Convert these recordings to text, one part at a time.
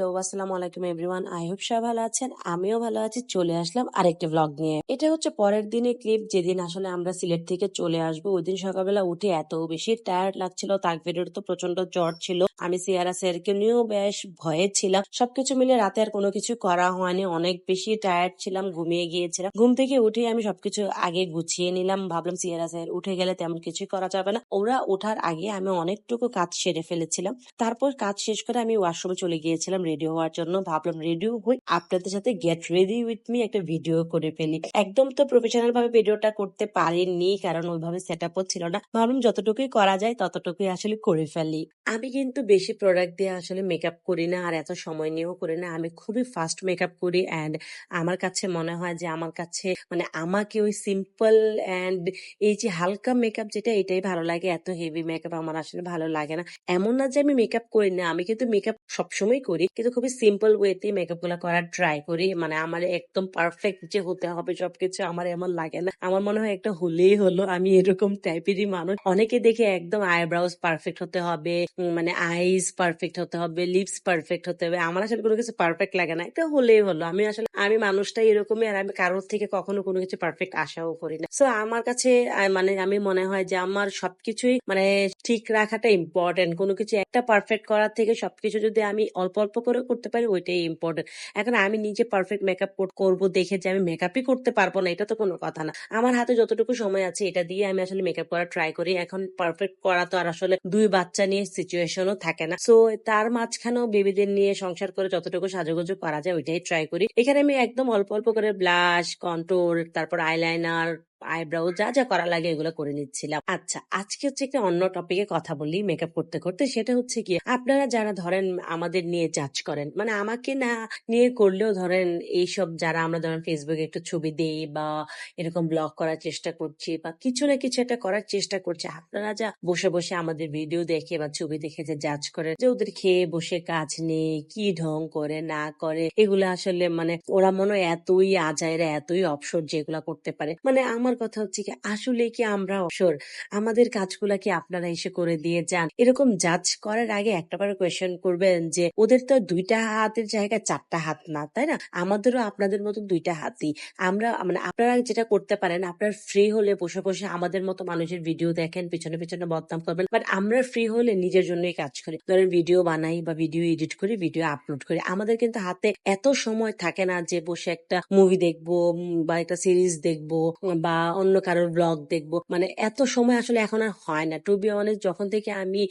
Hello, আসসালামু আলাইকুম everyone. I hope সবাই ভালো আছেন, আমিও ভালো আছি। চলে আসলাম আরেকটি ব্লগ নিয়ে। এটা হচ্ছে পরের দিনের ক্লিপ যেদিন আসলে আমরা সিলেট থেকে চলে আসব। ওই দিন সকালবেলা উঠে এত বেশি টায়ার্ড লাগছিল, তাকবিরের তো প্রচণ্ড জ্বর ছিল। আমি সিয়ারা স্যারকে নিয়েও বেশ ভয়ে ছিলাম। সবকিছু মিলে রাতে আর কোনো কিছু করা হয়নি। অনেক বেশি টায়ার্ড ছিলাম, ঘুমিয়ে গিয়েছিলাম। ঘুম থেকে উঠে আমি সবকিছু আগে গুছিয়ে নিলাম। ভাবলাম সিয়ারা স্যার উঠে গেলে তেমন কিছুই করা যাবে না। ওরা ওঠার আগে আমি অনেকটুকু কাজ সেরে ফেলেছিলাম। তারপর কাজ শেষ করে আমি ওয়াশরুমে চলে গিয়েছিলাম। রেডি হওয়ার জন্য ভাবলাম রেডি হই। আপনাদের সাথে গেট রেডি উইথ মি একটা ভিডিও করে ফেলি। একদম তো প্রফেশনাল ভাবে ভিডিওটা করতে পারিনি, কারণ ওইভাবে সেট আপও ছিল না। ভাবলাম যতটুকুই করা যায় ততটুকুই আসলে করে ফেলি। আমি কিন্তু বেশি প্রোডাক্ট দিয়ে আসলে মেকআপ করি না আর এত সময় নিয়েও করি না। আমি খুবই ফাস্ট মেকআপ করি অ্যান্ড আমার কাছে মনে হয় যে আমার কাছে মানে আমাকে ওই সিম্পল অ্যান্ড এই যে হালকা মেকআপ যেটা, এটাই ভালো লাগে। এত হেভি মেকআপ আমার আসলে ভালো লাগে না। এমন না যে আমি মেকআপ করি না। আমি কিন্তু মেকআপ সবসময় করি। কিন্তু খুবই সিম্পল ওয়েতে মেকআপগুলো করার ট্রাই করি। মানে আমার একদম পারফেক্ট যে হতে হবে সবকিছু আমার এমন লাগে না। আমার মনে হয় একটা হলেই হলো। আমি এরকম টাইপেরই মানুষ। অনেকে দেখে একদম আইব্রাউজ পারফেক্ট হতে হবে মানে আইস পারফেক্ট হতে হবে লিপস পারফেক্ট হতে হবে। আমার আসলে কোনো কিছু পারফেক্ট লাগে না। একটা হলেই হলো। আমি আসলে, আমি মানুষটা এরকমই আর আমি কারোর থেকে কখনো কোনো কিছু পারফেক্ট আশাও করি না। সো আমার কাছে মানে আমি মনে হয় যে আমার সবকিছুই মানে ঠিক রাখাটা ইম্পর্টেন্ট কোনো কিছু একটা পারফেক্ট করার থেকে সবকিছু যদি আমি অল্প অল্প করে করতে পারি, ওইটাই ইম্পর্টেন্ট এখন আমি নিজে পারফেক্ট মেকআপ করব দেখে যে আমি মেকআপই করতে পারব না, এটা তো কোনো কথা না। আমার হাতে যতটুকু সময় আছে এটা দিয়ে আমি আসলে মেকআপ করা ট্রাই করি। এখন পারফেক্ট করা তো আর আসলে দুই বাচ্চা নিয়ে সিচুয়েশনও থাকে না। সো তার মাঝখানেও বেবিদের নিয়ে সংসার করে যতটুকু সাজুগুজু করা যায় ওইটাই ট্রাই করি। এখানে আমি একদম অল্প অল্প করে ব্লাশ কন্ট্রোল তারপর আইলাইনার আইব্রাউ যা যা করা লাগে এগুলো করে নিচ্ছিলাম। আচ্ছা আজকে হচ্ছে একটা অন্য টপিকে কথা বলি মেকআপ করতে করতে। সেটা হচ্ছে কি, আপনারা যারা ধরেন আমাদের নিয়ে জাজ করেন মানে আমাকে না নিয়ে করলেও ধরেন এইসব যারা আমরা ধরেন ফেসবুকে একটু ছবি দেই বা এরকম ব্লগ করার চেষ্টা করছি বা কিছু না কিছু একটা করার চেষ্টা করছি, আপনারা যা বসে বসে আমাদের ভিডিও দেখে বা ছবি দেখে যে জাজ করেন, যে ওদের খেয়ে বসে কাজ নেই, কি ঢং করে, না করে, এগুলো আসলে মানে ওরা মনে হয় এতই আজাইরা, এতই অবসর যেগুলা করতে পারে। মানে আমার কথা হচ্ছে কি, আসলে কি আমরা অবসর আমাদের কাজগুলা কি আপনারা এসে করে দিয়ে যান? এরকম জাজ করার আগে একটা বার কোয়েশ্চেন করবেন যে, ওদের তো দুইটা হাতের জায়গায় চারটা হাত না, তাই না? আমাদেরও আপনাদের মতো দুইটা হাতই। আমরা মানে আপনারা যেটা করতে পারেন, আপনার ফ্রি হলে বসে বসে আমাদের মতো মানুষের ভিডিও দেখেন, পিছনে পিছনে বদনাম করবেন বাট আমরা ফ্রি হলে নিজের জন্যই কাজ করি। ধরেন ভিডিও বানাই বা ভিডিও এডিট করি ভিডিও আপলোড করি। আমাদের কিন্তু হাতে এত সময় থাকে না যে, বসে একটা মুভি দেখব বা একটা সিরিজ দেখব, বা অন্য কারোর ব্লগ দেখব। মানে এত সময় আসলে এখন আর হয় না। টু বি অনেস্ট যখন থেকে আমি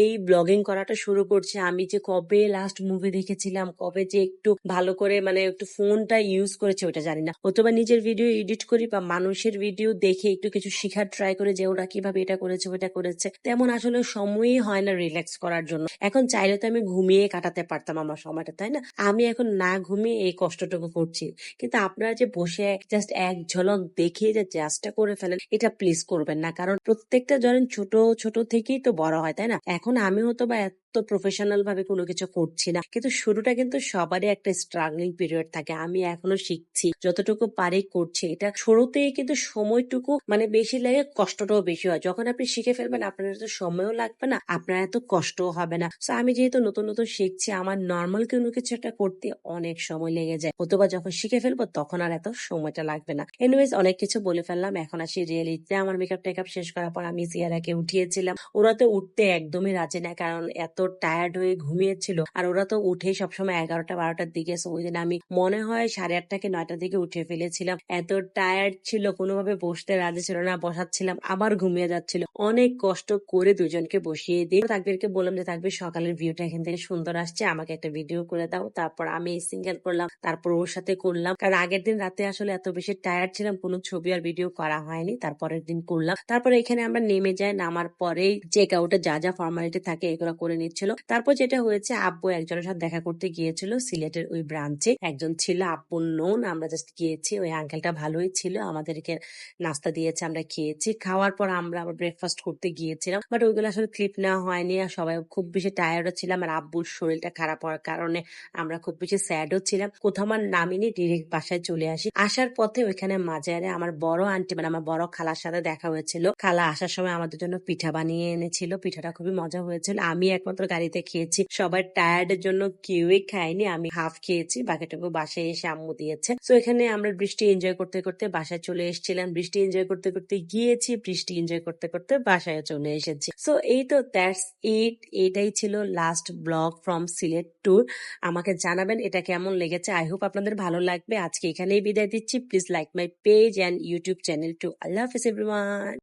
এই ব্লগিং করাটা শুরু করছি, আমি যে কবে লাস্ট মুভি দেখেছিলাম, কবে যে একটু ভালো করে মানে একটু ফোনটা ইউজ করেছে ওটা জানি না। অথবা নিজের ভিডিও এডিট করি বা মানুষের ভিডিও দেখে একটু কিছু শেখার ট্রাই করে যে ওরা কীভাবে এটা করেছে ওটা করেছে। তেমন আসলে সময়ই হয় না রিল্যাক্স করার জন্য। এখন চাইলে তো আমি ঘুমিয়ে কাটাতে পারতাম আমার সময়টা, তাই না? আমি এখন না ঘুমিয়ে এই কষ্টটুকু করছি। কিন্তু আপনারা যে বসে জাস্ট এক ঝলক দেখিয়ে যে জাজটা করে ফেলেন, এটা প্লিজ করবেন না। কারণ প্রত্যেকটা ধরেন ছোট ছোট থেকেই তো বড় হয়, তাই না? এখন আমি হয়তো বা এত প্রফেশনাল ভাবে কোনো কিছু করছি না, কিন্তু শুরুটা কিন্তু সবারই একটা স্ট্রাগলিং পিরিয়ড থাকে। আমি এখনও শিখছি, যতটুকু পারি করছি। এটা শুরুতেই কিন্তু সময়টুকু মানে বেশি লাগে, কষ্টটাও বেশি হয়। যখন আপনি শিখে ফেলবেন, আপনার এত সময়ও লাগবে না, আপনার এত কষ্টও হবে না। তো আমি যেহেতু নতুন নতুন শিখছি, আমার নর্মাল কোনো কিছু একটা করতে অনেক সময় লেগে যায়। অথবা যখন শিখে ফেলব, তখন আর এত সময়টা লাগবে না। এনিওয়েজ অনেক কিছু বলে ফেললাম, এখন আসি রিয়েলিটিতে আমার মেকআপ টেকআপ শেষ করার পর আমি সিয়ারাকে উঠিয়েছিলাম। ওরা তো উঠতে একদমই রাজি না, কারণ এত টায়ার্ড হয়ে ঘুমিয়েছিল। আর ওরা তো উঠে সবসময় এগারোটা, বারোটার দিকে ওই দিন আমি মনে হয় সাড়ে আটটা কি নয়টার দিকে উঠে ফেলেছিলাম। এত টায়ার্ড ছিল, কোনোভাবে বসতে রাজি ছিল না, বসাচ্ছিলাম, আবার ঘুমিয়ে যাচ্ছিল। অনেক কষ্ট করে দুজনকে বসিয়ে দিই তাকবিরকে বললাম যে, তাকবির, সকালের ভিউটা এখান থেকে সুন্দর আসছে, আমাকে একটা ভিডিও করে দাও। তারপর আমি সিঙ্গেল করলাম, তারপর ওর সাথে করলাম। কারণ আগের দিন রাতে আসলে এত বেশি টায়ার্ড ছিলাম, কোনো ছবি আর ভিডিও করা হয়নি, তারপরের দিন করলাম। তারপরে এখানে আমরা নেমে যাই, নামার পরেই চেক আউটে যা যা ফর্মালিটি থাকে এগুলো করে নিচ্ছিল। তারপর যেটা হয়েছে, আব্বু একজনের সাথে দেখা করতে গিয়েছিল সিলেটের ওই ব্রাঞ্চে একজন ছিল, আব্বুর নোন, আমরা জাস্ট গিয়েছি, ওই আঙ্কেলটা ভালোই ছিল, আমাদেরকে নাস্তা দিয়েছে, আমরা খেয়েছি। খাওয়ার পর আমরা আবার ব্রেকফাস্ট করতে গিয়েছিলাম বাট ওইগুলো আসলে ক্লিপ নেওয়া হয়নি আর সবাই খুব বেশি টায়ার্ডও ছিলাম আর আব্বুর শরীরটা খারাপ হওয়ার কারণে আমরা খুব বেশি স্যাডও ছিলাম। কোথাও আমার নামিনি ডিরেক্ট বাসায় চলে আসি। আসার পথে ওইখানে মাজারে আমার বর বড় আন্টি মানে আমার বড় খালার সাথে দেখা হয়েছিল। খালা আসার সময় আমাদের জন্য পিঠা বানিয়ে এনেছিল। পিঠাটা খুবই মজা হয়েছিল। আমি একমাত্র গাড়িতে খেয়েছি। সবাই টায়ার্ড এর জন্য কেউই খায়নি। আমি হাফ খেয়েছি। বাকিটুকু বাসায় এসে আম্মু দিয়েছে। তো এখানে আমরা বৃষ্টি এনজয় করতে করতে বাসায় চলে এসেছিলাম। বৃষ্টি এনজয় করতে করতে গিয়েছি। বৃষ্টি এনজয় করতে করতে বাসায় চলে এসেছি। সো এই তো দ্যাটস ইট এটাই ছিল last blog from Sylhet tour আমাকে জানাবেন এটা কেমন লেগেছে। আই হোপ আপনাদের ভালো লাগবে। আজকে এখানেই বিদায় দিচ্ছি। Please like my page and YouTube channel to আল্লাহ হাফিজ এভরিওয়ান